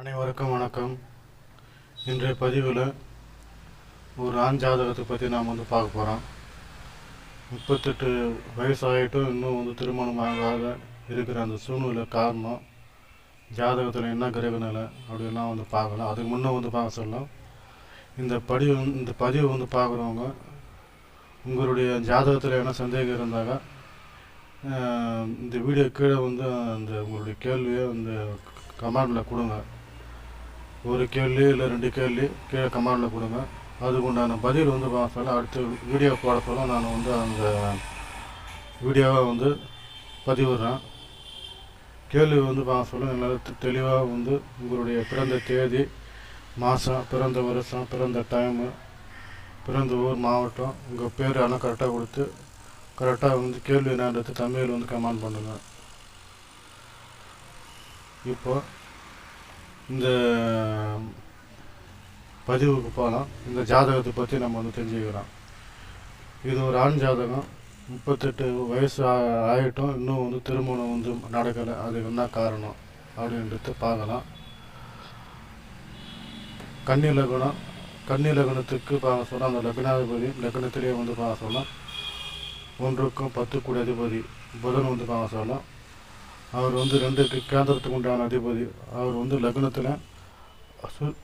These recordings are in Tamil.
அனைவருக்கும் வணக்கம். இன்றைய பதிவில் ஒரு ஆண் ஜாதகத்தை பற்றி நாம் வந்து பார்க்க போகிறோம் முப்பத்தெட்டு வயசாகிட்டும் இன்னும் வந்து திருமணம் ஆகாத இருக்கிற அந்த சூழ்நிலை காரணம் ஜாதகத்தில் என்ன கிரக நிலை அப்படிலாம் வந்து பார்க்கலாம் அதுக்கு முன்னே வந்து பார்க்க சொல்லலாம். இந்த பதிவு இந்த பதிவு வந்து பார்க்குறவங்க உங்களுடைய ஜாதகத்தில் என்ன சந்தேகம் இருந்தாங்க இந்த வீடியோ கீழே வந்து அந்த உங்களுடைய கேள்வியை அந்த கமெண்டில் கொடுங்க. ஒரு கேள்வி இல்லை ரெண்டு கேள்வி கீழே கமெண்டில் கொடுங்க. அதுக்கு உண்டான பதில் வந்து பார்த்தாலும் அடுத்த வீடியோ போட சொல்ல நான் வந்து அந்த வீடியோவை வந்து பதிவிடுறேன். கேள்வி வந்து பார்க்க சொல்ல தெளிவாக வந்து உங்களுடைய பிறந்த தேதி மாதம் பிறந்த வருஷம் பிறந்த டைமு பிறந்த ஊர் மாவட்டம் உங்கள் பேர் எல்லாம் கரெக்டாக கொடுத்து கரெக்டாக வந்து கேள்வி என்னன்றது தமிழில் வந்து கமெண்ட் பண்ணுங்கள் இப்போ இந்த பதிவுக்கு போகலாம். இந்த ஜாதகத்தை பற்றி நம்ம வந்து தெரிஞ்சுக்கிறோம் இது ஒரு ஆண் ஜாதகம். முப்பத்தெட்டு வயசு ஆ- இன்னும் வந்து திருமணம் வந்து நடக்கலை. அதுக்கு என்ன காரணம் அப்படின்றது பார்க்கலாம். கன்னி லக்னம். கன்னி லக்னத்துக்கு பார்க்க சொன்னால் அந்த லக்னாதிபதி லக்னத்திலேயே வந்து பார்க்க சொல்லலாம் ஒன்றுக்கும் பத்து கூட அதிபதி புதன் வந்து பார்க்க சொல்லலாம் அவர் வந்து ரெண்டு கேந்திரத்துக்கு உண்டான அதிபதி. அவர் வந்து லக்னத்தில் சு-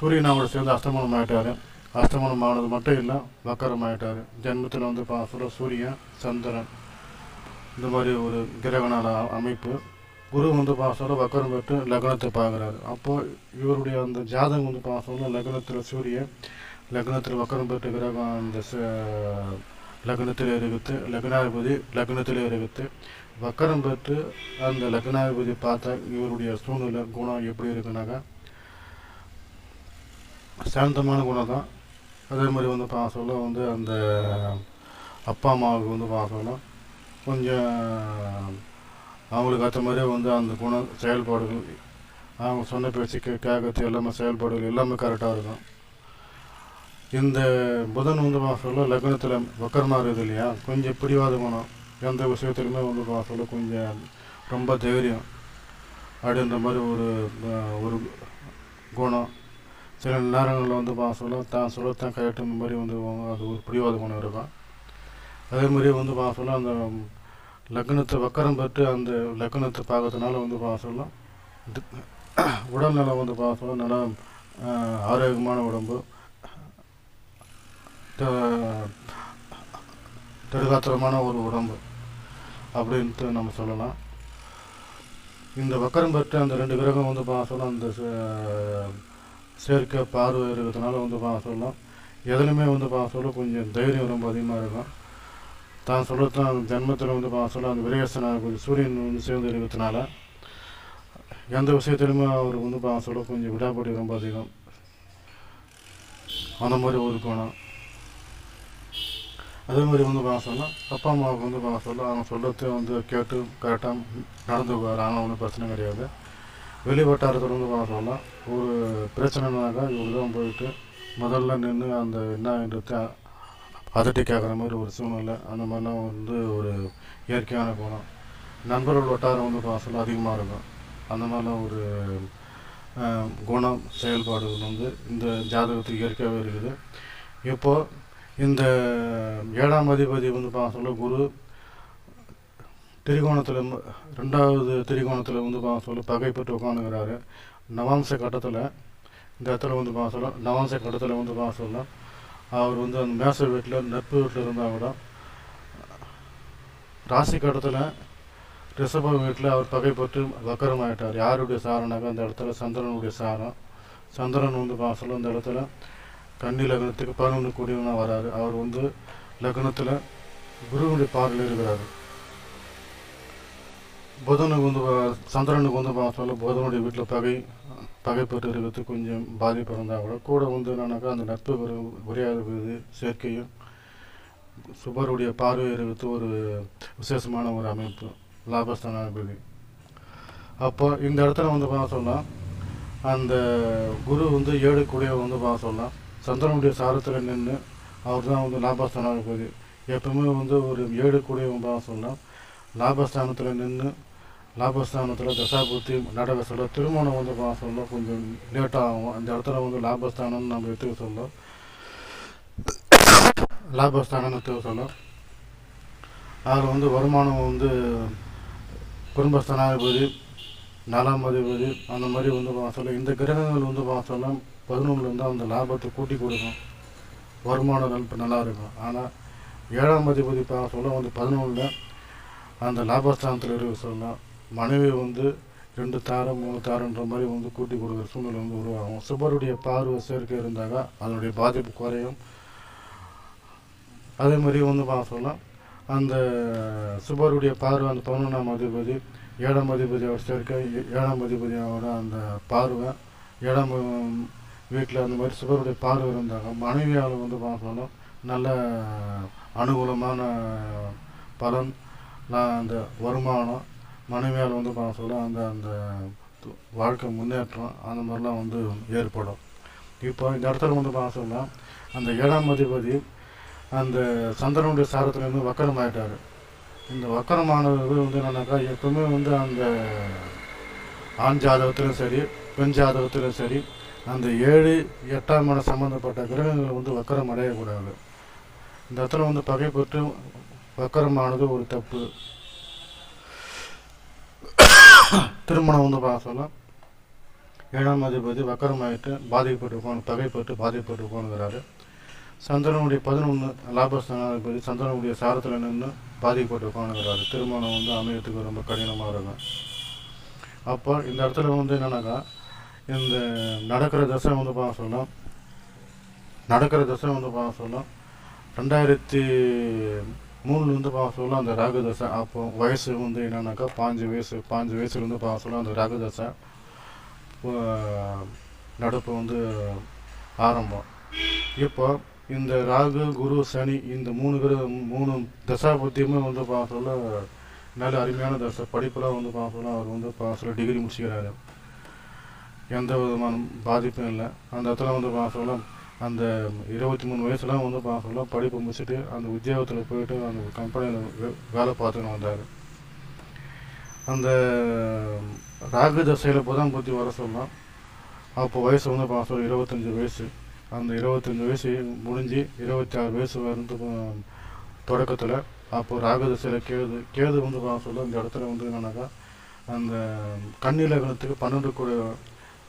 சூரியனாவோட சேர்ந்து அஸ்தமனம் ஆகிட்டார் அஸ்தமனம் ஆனது மட்டும் இல்லை வக்கரம் ஆகிட்டார் ஜென்மத்தில் வந்து பார்க்க சூரியன் சந்திரன். இந்த மாதிரி ஒரு கிரகணால அமைப்பு. குரு வந்து பார்க்க வக்கரம் பெற்று லக்னத்தை பார்க்குறாரு அப்போது இவருடைய அந்த ஜாதகம் வந்து பார்க்க லக்னத்தில் சூரியன் லக்னத்தில் வக்கரம் பெற்று கிரகம் அந்த ச- லக்னத்தில் இருக்குது லக்னாதிபதி லக்னத்தில் இருக்குது வக்கரம் பெற்று அந்த லக்னாதிபதி பார்த்தா இவருடைய சூழ்நிலை குணம் எப்படி இருக்குனாக்கா சாந்தமான குணம் தான். அதே மாதிரி வந்து பார்க்க சொல்ல வந்து அந்த அப்பா அம்மாவுக்கு வந்து பார்க்க சொல்ல கொஞ்சம் அவங்களுக்கு ஏற்ற மாதிரியே வந்து அந்த குணம் செயல்பாடுகள் அவங்க சொன்ன பேச்சு கே கேட்கறது எல்லாமே செயல்பாடுகள் எல்லாமே கரெக்டாக இருக்கும். இந்த புதன் வந்து பார்க்க சொல்ல லக்னத்தில் வக்கரமாக இருக்குது இல்லையா? கொஞ்சம் பிடிவாத குணம். எந்த விஷயத்துலையுமே வந்து பார்க்க சொல்ல கொஞ்சம் ரொம்ப தைரியம் அப்படின்ற மாதிரி ஒரு ஒரு குணம் சில நேரங்களில் வந்து பார்க்க சொல்ல தான் சொல்லத்தான் இந்த மாதிரி வந்து அது ஒரு பிடிவாத குணம் இருக்கும் அதே மாதிரி வந்து பார்க்க சொல்ல அந்த லக்னத்தை வக்கரம் பெற்று அந்த லக்னத்தை பார்க்கறதுனால வந்து பார்க்க உடல்நலம் வந்து பார்க்க நல்லா ஆரோக்கியமான உடம்பு த- ஒரு உடம்பு அப்படின்ட்டு நம்ம சொல்லலாம். இந்த வக்கரம் பெற்ற அந்த ரெண்டு கிரகம் வந்து பா சொல்ல அந்த சே- சேர்க்கை பார்வை இருக்கிறதுனால வந்து பா சொல்லலாம். எதுலையுமே வந்து பா சொல்ல கொஞ்சம் தைரியம் ரொம்ப அதிகமாக இருக்கும். தான் சொல்லத்தான் ஜென்மத்தில் வந்து பா சொல்ல அந்த விரேசன சூரியன் வந்து சேர்ந்து இருக்கிறதுனால எந்த விஷயத்துலையுமே அவர் வந்து பா சொல்ல கொஞ்சம் விடாப்படி ரொம்ப அதிகம். அந்த மாதிரி ஒரு குணம். அதே மாதிரி வந்து பார்க்க சொன்னால் அப்பா அம்மாவுக்கு வந்து பார்க்க சொல்ல அவங்க சொல்கிறத வந்து கேட்டு கரெக்டாக நடந்துக்குவார் ஆனால் ஒன்றும் பிரச்சனை கிடையாது. வெளி வட்டாரத்தில் வந்து பார்க்க சொல்ல ஒரு பிரச்சனைனாக்கா இவர் தான் போயிட்டு முதல்ல நின்று அந்த என்னன்றது அதட்டி கேட்குற மாதிரி ஒரு சூழ்நிலை அந்த மாதிரிலாம் வந்து ஒரு இயற்கையான குணம். நண்பர்கள் வட்டாரம் வந்து பார்க்க சொல்ல அதிகமாக இருக்கும். அந்த மாதிரிலாம் ஒரு குணம் செயல்பாடுகள் வந்து இந்த ஜாதகத்துக்கு இயற்கையாகவே இருக்குது. இப்போது இந்த ஏழாம் அதிபதி வந்து பார்க்க சொல்ல குரு திரிகோணத்தில் ரெண்டாவது திரிகோணத்தில் வந்து பார்க்க சொல்ல பகை பெற்று உட்காந்துக்கிறாரு நவாம்ச கட்டத்தில் இந்த இடத்துல வந்து பார்க்க சொல்ல நவாம்ச கட்டத்தில் வந்து பார்க்க சொல்ல அவர் வந்து அந்த மேச வீட்டில் நட்பு வீட்டில் இருந்தால் கூட ராசி கட்டத்தில் ரிஷப வீட்டில் அவர் பகை பெற்று யாருடைய சாரனாக? அந்த இடத்துல சந்திரனுடைய சாரம். சந்திரன் வந்து பார்க்க சொல்ல அந்த இடத்துல கன்னி லக்னத்துக்கு பதினொன்று கூடியவனாக வராரு. அவர் வந்து லக்னத்தில் குருவுடைய பார்வையில் இருக்கிறாரு. புதனுக்கு வந்து சந்திரனுக்கு வந்து பார்க்க சொல்ல புதனுடைய வீட்டில் பகை பகை பெற்று இருக்கிறது கொஞ்சம் பாதிப்பு இருந்தால் கூட கூட வந்து என்னன்னாக்கா அந்த நட்பு உற- உரையாத இருக்கிறது சேர்க்கையும் சுபருடைய பார்வை இருக்கிறது ஒரு விசேஷமான ஒரு அமைப்பு லாபஸ்தான விதி அப்போ இந்த இடத்துல வந்து பார்க்க அந்த குரு வந்து ஏழு கூடிய வந்து பார்க்க சொல்லலாம் சந்திரனுடைய சாரத்தில் நின்று அவர் தான் வந்து லாபஸ்தானாதிபதி எப்பவுமே வந்து ஒரு ஏழு கூட பார்க்க சொல்லலாம் லாபஸ்தானத்தில் நின்று லாபஸ்தானத்தில் தசாபுத்தி நடவசல திருமணம் வந்து பார்க்க சொல்ல கொஞ்சம் லேட்டாக ஆகும். அந்த இடத்துல வந்து லாபஸ்தானம்னு நம்ம எடுத்துக்க சொல்ல லாபஸ்தானம்னு எடுத்துக்க சொல்ல அதில் வந்து வருமானம் வந்து குடும்பஸ்தானாதிபதி நாலாம் அதிபதி அந்த மாதிரி வந்து பார்க்க சொல்ல இந்த கிரகங்கள் வந்து பார்க்க சொல்ல பதினொன்றுலேருந்து அந்த லாபத்தை கூட்டி கொடுக்கும். வருமானம் இப்போ நல்லா இருக்கும். ஆனால் ஏழாம் அதிபதி பார்க்க சொல்ல வந்து பதினொன்றில் அந்த லாபஸ்தானத்தில் இருக்க சொல்ல மனைவி வந்து ரெண்டு தாரம் மூணு தாரன்ற மாதிரி வந்து கூட்டி கொடுக்குற சூழ்நிலை வந்து உருவாகும். சுபருடைய பார்வை சேர்க்கை இருந்தால் அதனுடைய பாதிப்பு குறையும். அதே மாதிரி வந்து பார்க்க சொல்லலாம் அந்த சுபருடைய பார்வை அந்த பதினொன்றாம் அதிபதி ஏழாம் அதிபதியோட சேர்க்கை ஏழாம் அதிபதியோட அந்த பார்வை ஏழாம் வீட்டில் அந்த மாதிரி சுபருடைய பார்வை இருந்தாங்க மனைவியால் வந்து பார்க்கணும் நல்ல அனுகூலமான பலன் அந்த வருமானம் மனைவியால் வந்து பார்க்க சொல்ல அந்த அந்த வாழ்க்கை முன்னேற்றம் அந்த மாதிரிலாம் வந்து ஏற்படும். இப்போ இந்த இடத்துல வந்து பார்க்க சொல்ல அந்த ஏழாம் அதிபதி அந்த சந்திரனுடைய சாரத்துலேருந்து வக்கரம் ஆயிட்டாரு இந்த வக்கரமானது வந்து என்னன்னாக்கா எப்பவுமே வந்து அந்த ஆண் ஜாதகத்திலும் சரி பெண் ஜாதகத்திலும் சரி அந்த ஏழு எட்டாம் இடம் சம்மந்தப்பட்ட கிரகங்கள் வந்து வக்கரம் அடையக்கூடாது. இந்த இடத்துல வந்து பகைப்பட்டு வக்கரமானது ஒரு தப்பு. திருமணம் வந்து பார்க்க சொல்ல ஏழாம் அதிபதி வக்கரமாயிட்டு பாதிக்கப்பட்டு போன பகைப்பட்டு பாதிக்கப்பட்டு போனுங்கிறாரு சந்திரனுடைய பதினொன்று லாபஸ்தானாதிபதி சந்திரனுடைய சாரத்தில் நின்று பாதிக்கப்பட்டு போனுங்கிறாரு திருமணம் வந்து அமையத்துக்கு ரொம்ப கடினமாக இருக்கும். அப்போ இந்த இடத்துல வந்து என்னென்னாக்கா இந்த நடக்கிற தசை வந்து பார்க்க சொல்லலாம் நடக்கிற தசை வந்து பார்க்க சொல்லலாம் ரெண்டாயிரத்தி மூணுலேருந்து பார்க்க சொல்லலாம் அந்த ராகு தசை. அப்போ வயசு வந்து என்னன்னாக்கா பாஞ்சு வயசு பாஞ்சு வயசுலேருந்து பார்க்க சொல்லலாம் அந்த ராகு தசை. நடப்பு வந்து ஆரம்பம். இப்போ இந்த ராகு குரு சனி இந்த மூணு கிரக மூணு தசாபத்தியுமே வந்து பார்க்க சொல்ல நல்ல அருமையான தசை. படிப்பெல்லாம் வந்து பார்க்க சொல்ல அவர் வந்து பார்க்க சொல்ல டிகிரி முடிச்சுக்கிறாரு. எந்த விதமான பாதிப்பும் இல்லை. அந்த இடத்துல வந்து பார்க்க சொல்ல அந்த இருபத்தி மூணு வயசுலாம் வந்து பார்க்க படிப்பு முடிச்சுட்டு அந்த உத்தியோகத்தில் போயிட்டு அந்த கம்பெனியில் வேலை பார்த்துன்னு வந்தார். அந்த ராகு தசையில் புதன் புத்தி வர சொல்லலாம். அப்போ வயசு வந்து பாசம் இருபத்தஞ்சி வயசு. அந்த இருபத்தஞ்சி வயசு முடிஞ்சு இருபத்தி ஆறு வயசு வந்து தொடக்கத்தில் அப்போ ராகு தசையில் கேது கேது வந்து பார்க்க சொல்ல இந்த இடத்துல வந்து என்னன்னாக்கா அந்த கன்னி பன்னெண்டு கூட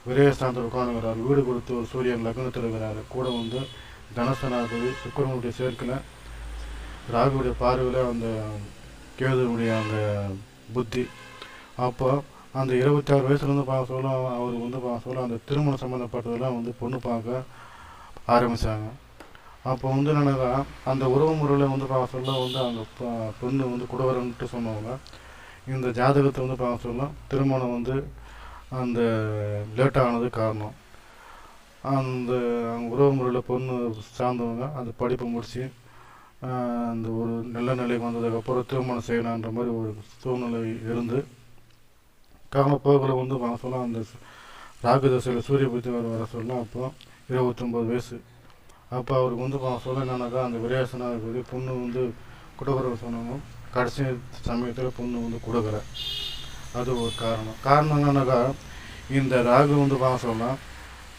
விரயஸ்தானத்தில் உட்காந்துக்கிறார் வீடு கொடுத்து ஒரு சூரியன் லக்னத்தில் இருக்கிறார். கூட வந்து தனசனாதிபதி சுக்கரனுடைய சேர்க்கையில் ராகுடைய பார்வையில் அந்த கேதுனுடைய அந்த புத்தி. அப்போ அந்த இருபத்தாறு வயசுலேருந்து பார்க்க சொல்ல அவர் வந்து பார்க்க சொல்ல அந்த திருமணம் சம்மந்தப்பட்டதெல்லாம் வந்து பொண்ணு பார்க்க ஆரம்பித்தாங்க அப்போ வந்து என்னன்னா அந்த உறவு முறையில் வந்து பார்க்க சொல்ல வந்து அந்த ப- வந்து குடவரன்ட்டு சொன்னவங்க. இந்த ஜாதகத்தை வந்து பார்க்க சொல்ல திருமணம் வந்து அந்த லேட் ஆனது காரணம். அந்த உறவு முறையில் பொண்ணு சார்ந்தவங்க அந்த படிப்பை முடித்து அந்த ஒரு நல்ல நிலைக்கு வந்ததுக்கப்புறம் திருமணம் செய்யலான்ற மாதிரி ஒரு சூழ்நிலை இருந்து காலப்போக்கில் வந்து பார்க்க அந்த ராகு தசையில் சூரிய புத்தி வர வர சொல்லலாம் அப்போ இருபத்தொம்பது வயசு. அப்போ அவருக்கு வந்து பார்க்க சொல்ல என்னன்னாக்கா அந்த விரையாசனாதிபதி பொண்ணு வந்து கொடுக்குற சொன்னாங்க. கடைசி சமயத்தில் பொண்ணு வந்து கொடுக்குறேன் அது ஒரு காரணம். காரணம் என்னன்னாக்கா இந்த ராகு வந்து பார்க்க சொல்லலாம்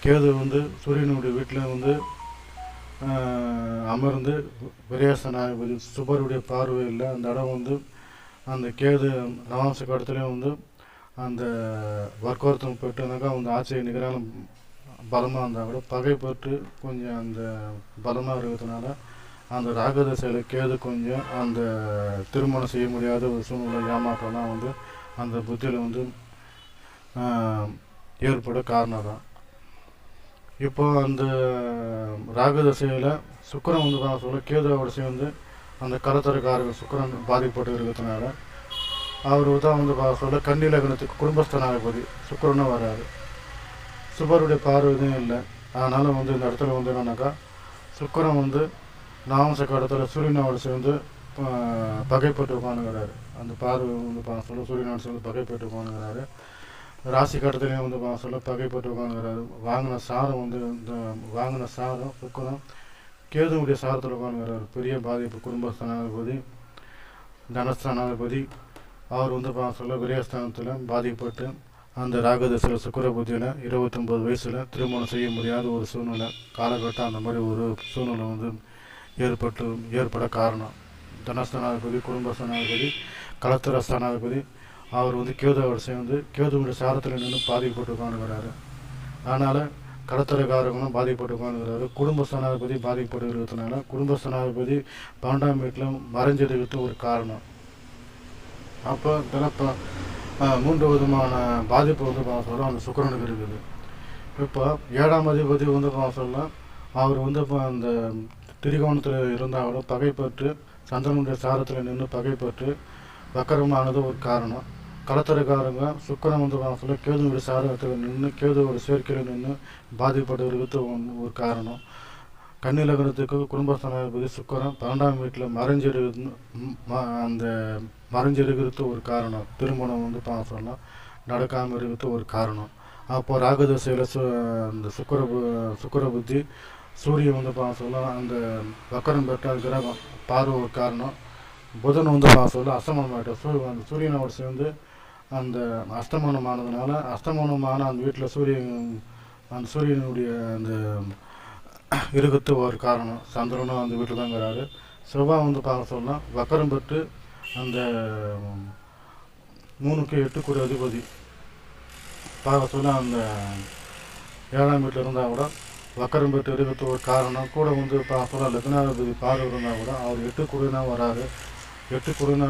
கேது வந்து சூரியனுடைய வீட்டில் வந்து அமர்ந்து விரேசனாதிபதி சுபருடைய பார்வையில் அந்த இடம் வந்து அந்த கேது நவாம்ச கடத்துலேயும் வந்து அந்த வர்க்கோர்த்தம் போயிட்டுனாக்கா அந்த ஆட்சியை நிகரான பலமாக இருந்தால் கூட பகை பெற்று கொஞ்சம் அந்த பலமாக இருக்கிறதுனால அந்த ராகதசையில் கேது கொஞ்சம் அந்த திருமணம் செய்ய முடியாத ஒரு சூழ்நிலை ஏமாற்றம்லாம் வந்து அந்த புத்தியில் வந்து ஏற்பட காரணம் தான் இப்போ அந்த ராகதசையில் சுக்கரன் வந்து நான் சொல்ல கேதுவோட சேர்ந்து அந்த கலத்தரக்காரர்கள் சுக்கரன் பாதிக்கப்பட்டு இருக்கிறதுனால அவர் தான் வந்து பா- சொல்ல கன்னி லக்னத்துக்கு குடும்பஸ்தனாதிபதி. சுக்கரனும் வராரு. சுபருடைய பார்வையும் இல்லை. அதனால் வந்து இந்த இடத்துல வந்து என்னன்னாக்கா சுக்கரன் வந்து நாமச கடத்தில் சூரியனோட சேர்ந்து பகைப்பட்டு உட்காந்துக்கிறாரு அந்த பார்வை வந்து பா சொல்ல சூரியநாடு சொல்ல பகைப்பட்டு உட்காந்துக்கிறாரு ராசி கட்டத்துலேயும் வந்து பா சொல்ல பகைப்பட்டு உட்காந்துக்கிறாரு வாங்கின சாரம் வந்து இந்த வாங்கின சாரம் சுக்கரம் கேதுவுடைய சாரத்தில் உட்காந்துக்கிறாரு பெரிய பாதிப்பு குடும்பஸ்தானாதிபதி தனஸ்தானாதிபதி. அவர் வந்து பார்க்க சொல்ல விரயஸ்தானத்தில் பாதிக்கப்பட்டு அந்த ராகதசில் சுக்கர புத்தியில் இருபத்தொம்பது வயசில் திருமணம் செய்ய முடியாத ஒரு சூழ்நிலை காலகட்டம் அந்த மாதிரி ஒரு சூழ்நிலை வந்து ஏற்பட்டு ஏற்பட காரணம். தனஸ்தானாதிபதி குடும்பஸ்தானாதிபதி கலத்திர ஸ்தானாதிபதி அவர் வந்து கேதுவோட சேர்ந்து கேதுவோட சாரத்தில் நின்று பாதிக்கப்பட்டு உட்காந்துக்கிறாரு அதனால் கடத்தரக்காரங்களும் பாதிக்கப்பட்டு உட்காந்துக்கிறாரு குடும்பஸ்தானாதிபதி பாதிக்கப்பட்டு இருக்கிறதுனால குடும்பஸ்தானாதிபதி பன்னெண்டாம் வீட்டில் மறைஞ்சிருக்கிறது ஒரு காரணம். அப்போ தினப்போ மூன்று விதமான பாதிப்பு வந்து பார்க்க சொல்ல அந்த சுக்கரனுக்கு இருக்குது. இப்போ ஏழாம் அதிபதி வந்து பார்க்க சொல்ல அவர் வந்து இப்போ அந்த திரிகோணத்தில் இருந்தால் கூட பகைப்பட்டு சந்திரனுடைய சாரத்தில் நின்று பகைப்பட்டு வக்கரமானது ஒரு காரணம். கலத்தரக்காரங்க சுக்கரன் வந்து பார்க்க கேதுவோட சாரத்தில் நின்று கேதுவோட சேர்க்கையில் நின்று பாதிப்பட்டவர்களுக்கு ஒன்று ஒரு காரணம். கன்னிலகனத்துக்கு குடும்பஸ்தானாதிபதி சுக்கரம் பன்னெண்டாம் வீட்டில் மறைஞ்சிருக்கு அந்த மறைஞ்சிருக்கிறது ஒரு காரணம். திருமணம் வந்து பார்க்க சொல்லலாம் நடக்காமல் இருக்கிறது ஒரு காரணம். அப்போ ராகதசையில் சு அந்த சுக்கர பு- சுக்கிர புத்தி சூரியன் வந்து பார்க்க சொல்ல அந்த வக்கரம் பெற்ற கிரகம் பார்வை ஒரு காரணம். புதன் வந்து பார்க்க சொல்ல அஸ்தமனம் ஆகிட்ட சூரியன் அந்த சூரியனோட சேர்ந்து அந்த அஸ்தமனம் ஆனதுனால அஸ்தமனமான அந்த வீட்டில் சூரியன் அந்த சூரியனுடைய அந்த இருக்கத்து ஒரு காரணம். சந்திரனும் அந்த வீட்டில் தான் இருக்கிறாரு செவ்வாய் வந்து பார்க்க சொல்லலாம் வக்கரம் பெற்று அந்த மூணுக்கு மூணுக்கு எட்டுக்குடி அதிபதி. பார்க்க சொல்ல அந்த ஏழாம் வீட்டில் இருந்தால் கூட வக்கரம் பெற்று இருக்கிறது ஒரு காரணம் கூட வந்து இப்போ அப்புறம் லக்னாதிபதி பார்வை இருந்தால் கூட அவர் எட்டு குருனா வராரு எட்டு குருனா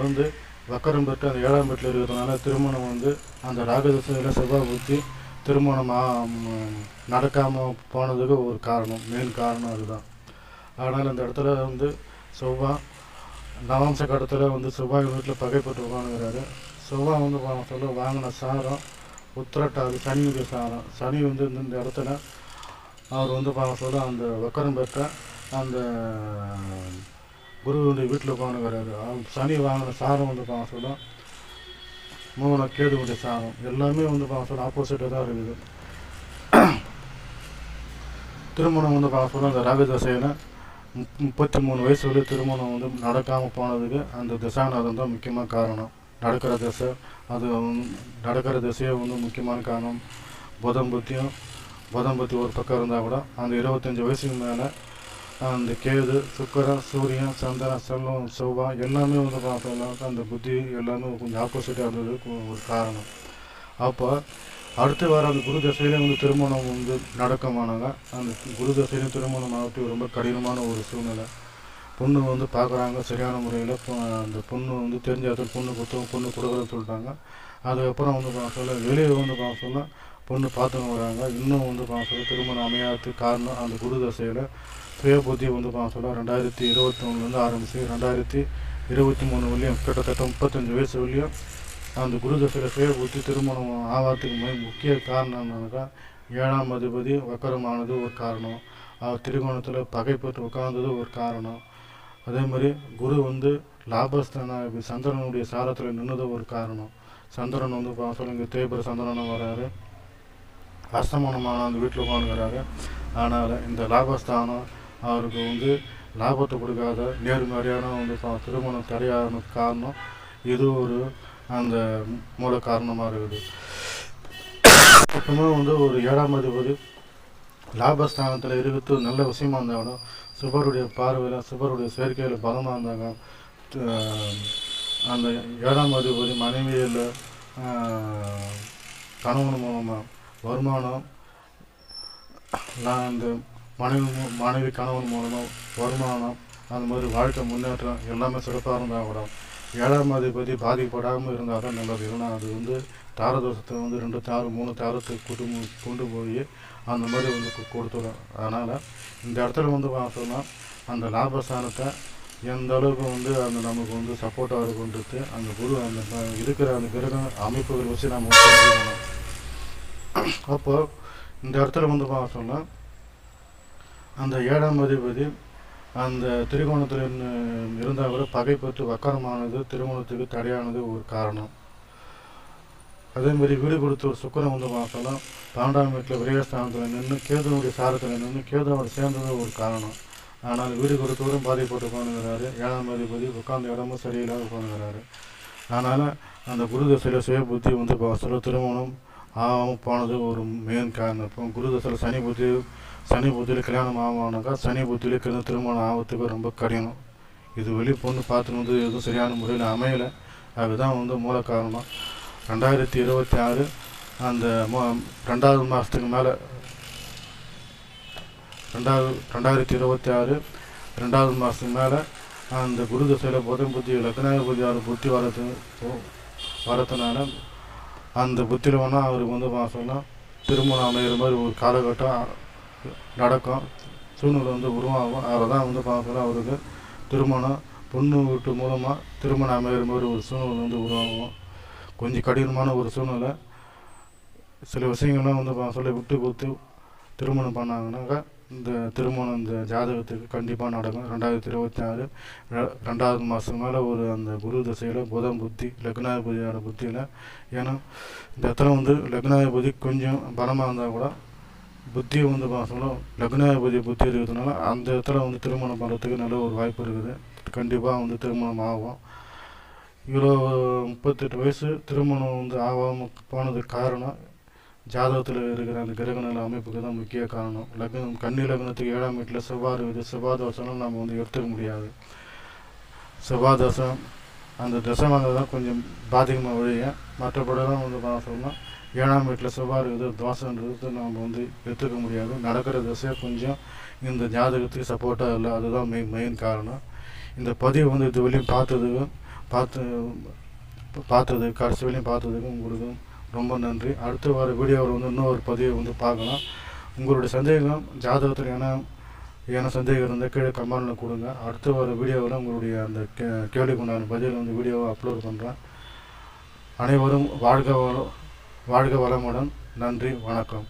வந்து வக்கரம் பெற்று அந்த ஏழாம் வீட்டில் இருக்கிறதுனால திருமணம் வந்து அந்த ராகதசையில் செவ்வாய் ஊற்றி திருமணம் நடக்காமல் போனதுக்கு ஒரு காரணம் மெயின் காரணம் அதுதான். அதனால் இந்த இடத்துல வந்து செவ்வாய் நவம்ச கடத்தில் வந்து செவ்வாய் வீட்டில் பகைப்பட்டு உட்காந்துக்கிறாரு செவ்வாய் வந்து சொல்ல வாங்கின சாரம் உத்திரட்டாது சனியுடைய சாரம். சனி வந்து இந்த இடத்துல அவர் வந்து பார்க்க சொல்ல அந்த வக்கரம் பெற்ற அந்த குருவினுடைய வீட்டில் உட்காந்துக்கிறாரு அவர் சனி வாங்கின சாரம் வந்து பார்க்க சொல்ல மூணு கேதுவுடைய சாரம். எல்லாமே வந்து பார்க்க சொல்ல ஆப்போசிட்டாக தான் இருக்குது. திருமணம் வந்து பார்க்க சொல்ல அந்த ராகதசையில் முப்- முப்பத்தி மூணு வயசு வரை திருமணம் வந்து நடக்காமல் போனதுக்கு அந்த திசாநாதம் தான் முக்கியமாக காரணம். நடக்கிற திசை அது நடக்கிற திசையே வந்து முக்கியமான காரணம். புதன் புத்தியும் புதன் ஒரு பக்கம் இருந்தால் கூட அந்த இருபத்தஞ்சி வயசுக்கு மேலே அந்த கேது சுக்கரன் சூரியன் சந்திரன் செல்வம் செவ்வாய் எல்லாமே வந்து பார்த்தோம்னா அந்த புத்தி எல்லாமே கொஞ்சம் ஆப்போசிட்டாக இருந்ததுக்கு ஒரு காரணம். அப்போ அடுத்து வர அந்த குரு தசையிலே வந்து திருமணம் வந்து நடக்கமானாங்க அந்த குரு தசையிலும் திருமணம் ஆகட்டும் ரொம்ப கடினமான ஒரு சூழ்நிலை. பொண்ணு வந்து பார்க்குறாங்க சரியான முறையில் அந்த பொண்ணு வந்து தெரிஞ்ச இடத்துல பொண்ணு கொடுத்தோம் பொண்ணு கொடுக்குறேன்னு சொல்லிட்டாங்க. அதுக்கப்புறம் வந்து பார்க்க சொல்ல வெளியே வந்து பார்க்க சொன்னால் பொண்ணு பார்த்துன்னு வராங்க. இன்னும் வந்து பார்க்க சொல்ல திருமணம் அமையாததுக்கு காரணம் அந்த குரு தசையில் சுய புத்தி வந்து பார்க்க சொல்ல ரெண்டாயிரத்தி இருபத்தி ஒன்றுலேருந்து ஆரம்பித்து ரெண்டாயிரத்தி இருபத்தி மூணு வரையும் கிட்டத்தட்ட முப்பத்தஞ்சு வயசு வரையும் அந்த குரு தசையில் சுய புத்தி திருமணம் ஆகாததுக்கு மை- முக்கிய காரணம் என்னன்னாக்கா ஏழாம் அதிபதி வக்கரமானது ஒரு காரணம். அவர் திரிகோணத்தில் பகைப்பட்டு உட்கார்ந்தது ஒரு காரணம். அதே மாதிரி குரு வந்து லாபஸ்தான சந்திரனுடைய சாரத்தில் நின்னது ஒரு காரணம். சந்திரன் வந்து பார்க்க சொல்ல இங்கே தேய்பிர சந்திரனும் வராரு. அஸ்தமானமான அந்த வீட்டில் உட்காந்துக்கிறாங்க ஆனால் இந்த லாபஸ்தானம் அவருக்கு வந்து லாபத்தை கொடுக்காத நேர்மறையான வந்து திருமணம் தடையான காரணம் இது ஒரு அந்த மூல காரணமாக இருக்குது. எப்பவுமே வந்து ஒரு ஏழாம் அதிபதி லாபஸ்தானத்தில் இருக்கிறது நல்ல விஷயமா இருந்தாலும் சுபருடைய பார்வையில் சுபருடைய சேர்க்கையில் பலமாக இருந்தாங்க. அந்த ஏழாம் அதிபதி மனைவியில் கணவன் மூலமாக வருமானம். நான் இந்த மனைவி மனைவி கணவன் மூலமாக வருமானம் அந்த மாதிரி வாழ்க்கை முன்னேற்றம் எல்லாமே சிறப்பாக இருந்தால் கூட ஏழாம் அதிபதி பாதிக்கப்படாமல் இருந்தால் தான் நல்லது. ஏன்னா அது வந்து தாரதோஷத்தை வந்து ரெண்டு தாறு மூணு தாரத்தை கூட்டு கொண்டு போய் அந்த மாதிரி வந்து கொடுத்துடும் அதனால் இந்த இடத்துல வந்து பார்த்தோம்னா அந்த லாபஸ்தானத்தை எந்த அளவுக்கு வந்து அந்த நமக்கு வந்து சப்போர்ட்டாக இருக்குன்றது அந்த குரு அந்த இருக்கிற அந்த கிரக அமைப்புகள் வச்சு நம்ம தெரிஞ்சுக்கணும் அப்போ இந்த இடத்துல வந்து பார்த்தோம்னா அந்த ஏழாம் அதிபதி அந்த திரிகோணத்தில் இருந்தால் கூட பகைப்பட்டு வக்கரமானது திருமணத்துக்கு தடையானது ஒரு காரணம். அதே மாதிரி வீடு கொடுத்த ஒரு சுக்கரம் வந்து பார்த்தோம்னா பன்னெண்டாம் வீட்டில் விரயஸ்தானத்தில் நின்று கேதுவனுடைய சாரத்தில் நின்று கேதுவோட சேர்ந்தது ஒரு காரணம். ஆனால் வீடு கொடுத்தவரும் பாதிப்பட்டு உட்காந்துக்கிறாரு ஏழாம் அதிபதி உட்கார்ந்த இடமும் சரியில்லாத உட்காந்துக்கிறாரு அதனால் அந்த குரு தசையில் சுய புத்தி வந்து சொல்ல திருமணம் ஆகாமல் போனது ஒரு மெயின் காரணம். இப்போ குரு தசையில் சனி புத்தி சனி புத்தியில் கல்யாணம் ஆகணும்னாக்கா சனி புத்தியில் கிழந்த திருமணம் ஆகிறதுக்கு ரொம்ப கடினம். இது வெளி பொண்ணு பார்த்துன்னு வந்து எதுவும் சரியான முறையில் அமையலை. அதுதான் வந்து மூல காரணம். ரெண்டாயிரத்தி இருபத்தி ஆறு அந்த ரெண்டாவது மாதத்துக்கு மேலே ரெண்டாவது ரெண்டாயிரத்தி இருபத்தி ஆறு ரெண்டாவது மாதத்துக்கு மேலே அந்த குரு தசையில் புதன் புத்தி லக்னாதிபதி ஆறு புத்தி வரது வரதுனால அந்த புத்தியில் வேணால் அவருக்கு வந்து மாதம்னா திருமணம் அமைகிற மாதிரி ஒரு காலகட்டம் நடக்கும். சூழ்நிலை வந்து உருவாகும். அதை தான் வந்து பார்க்கணும் அவருக்கு திருமணம். பொண்ணு வீட்டு மூலமாக திருமணம் அமைகிற மாதிரி ஒரு சூழ்நிலை வந்து உருவாகும். கொஞ்சம் கடினமான ஒரு சூழ்நிலை. சில விஷயங்கள்லாம் வந்து பா- விட்டு கொடுத்து திருமணம் பண்ணாங்கன்னாக்கா இந்த திருமணம் இந்த ஜாதகத்துக்கு கண்டிப்பாக நடக்கும். ரெண்டாயிரத்தி இருபத்தி ஆறு ரெண்டாவது மாதம் மேலே ஒரு அந்த குரு தசையில் புதன் புத்தி லக்னாதிபதியோட புத்தியில். ஏன்னா இந்த இடத்துல வந்து லக்னாதிபதி கொஞ்சம் பலமாக இருந்தால் கூட புத்தி வந்து சொல்லும் லக்னாதிபதி புத்தி இருக்கிறதுனால அந்த இடத்துல வந்து திருமணம் பண்ணுறதுக்கு நல்ல ஒரு வாய்ப்பு இருக்குது. கண்டிப்பாக வந்து திருமணம் ஆகும். இவ்வளோ முப்பத்தெட்டு வயசு திருமணம் வந்து ஆகாமல் போனதுக்கு காரணம் ஜாதகத்தில் இருக்கிற அந்த கிரகநில அமைப்புக்கு தான் முக்கிய காரணம். லக்னம் கன்னி லக்னத்துக்கு ஏழாம் வீட்டில் செவ்வாறு இது செவ்வாய் நம்ம வந்து எடுத்துக்க முடியாது. செவ்வாய் அந்த தசை தான் கொஞ்சம் பாதிக்கமாக வழிய மற்றபடிலாம் வந்து பார்த்தோம்னா ஏழாம் வீட்டில் செவ்வாறு இது தோஷன்றது நம்ம வந்து எடுத்துக்க முடியாது. நடக்கிற திசையை கொஞ்சம் இந்த ஜாதகத்துக்கு சப்போர்ட்டாக இல்லை. அதுதான் மெயின் மெயின் காரணம். இந்த பதிவு வந்து இது வரையும் பார்த்ததுக்கும் பார்த்து பார்த்தது கடைசி வரையும் பார்த்ததுக்கும் உங்களுக்கும் ரொம்ப நன்றி. அடுத்து வார வீடியோவில் வந்து இன்னொரு பதிவை வந்து பார்க்கலாம். உங்களுடைய சந்தேகம் ஜாதகத்தில் என்ன ஏன்னா சந்தேகம் இருந்தால் கீழே கமெண்டில் கொடுங்க. அடுத்து வார வீடியோவில் உங்களுடைய அந்த கே கேள்விக்கு உண்டான பதில் வந்து வீடியோவை அப்லோட் பண்ணுறேன் அனைவரும் வாழ்க வாழ்க வளமுடன். நன்றி வணக்கம்.